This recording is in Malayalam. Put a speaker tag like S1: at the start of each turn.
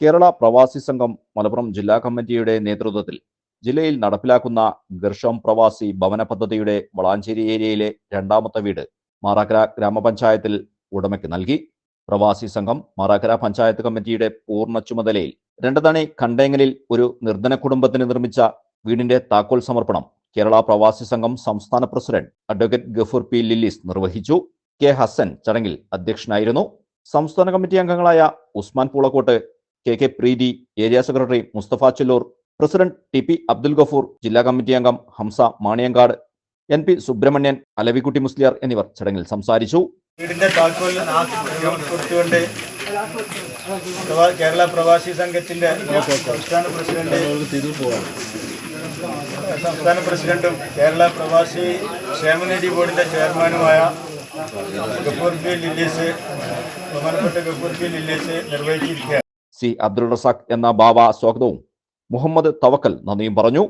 S1: കേരള പ്രവാസി സംഘം മലപ്പുറം ജില്ലാ കമ്മിറ്റിയുടെ നേതൃത്വത്തിൽ ജില്ലയിൽ നടപ്പിലാക്കുന്ന ഗർഷം പ്രവാസി ഭവന പദ്ധതിയുടെ വളാഞ്ചേരി ഏരിയയിലെ രണ്ടാമത്തെ വീട് മാറാക്കര ഗ്രാമപഞ്ചായത്തിൽ ഉടമയ്ക്ക് നൽകി. പ്രവാസി സംഘം മാറാക്കര പഞ്ചായത്ത് കമ്മിറ്റിയുടെ പൂർണ ചുമതലയിൽ രണ്ടതണി കണ്ടേങ്ങലിൽ ഒരു നിർധന കുടുംബത്തിന് നിർമ്മിച്ച വീടിന്റെ താക്കോൽ സമർപ്പണം കേരള പ്രവാസി സംഘം സംസ്ഥാന president advocate Gafoor P Lillis നിർവഹിച്ചു. കെ ഹസൻ ചടങ്ങിൽ അധ്യക്ഷനായിരുന്നു. സംസ്ഥാന കമ്മിറ്റി അംഗങ്ങളായ Usman Poolakkot K K Preethi area secretary Musthafa Chellur president T P Abdul Gafoor ജില്ലാ കമ്മിറ്റി അംഗം ഹംസ മാണിയങ്കാട് എൻ പി സുബ്രഹ്മണ്യൻ അലവിക്കുട്ടി മുസ്ലിയാർ എന്നിവർ ചടങ്ങിൽ സംസാരിച്ചു.
S2: വീടിന്റെ കേരള പ്രവാസി സംഘത്തിന്റെ സംസ്ഥാന പ്രസിഡന്റ് സംസ്ഥാന പ്രസിഡന്റും കേരള പ്രവാസി ക്ഷേമനിധി ബോർഡിന്റെ ചെയർമാനുമായ ഗഫൂർ പി ലില്ലീസ് ബഹുമാനപ്പെട്ട ഗഫൂർ പി ലില്ലീസ് നിർവഹിച്ചിരിക്കുകയാണ്.
S1: സി അബ്ദുൾ റസാഖ് എന്ന ബാബ സ്വാഗതവും. മുഹമ്മദ് തവക്കൽ നന്ദിയും പറഞ്ഞു.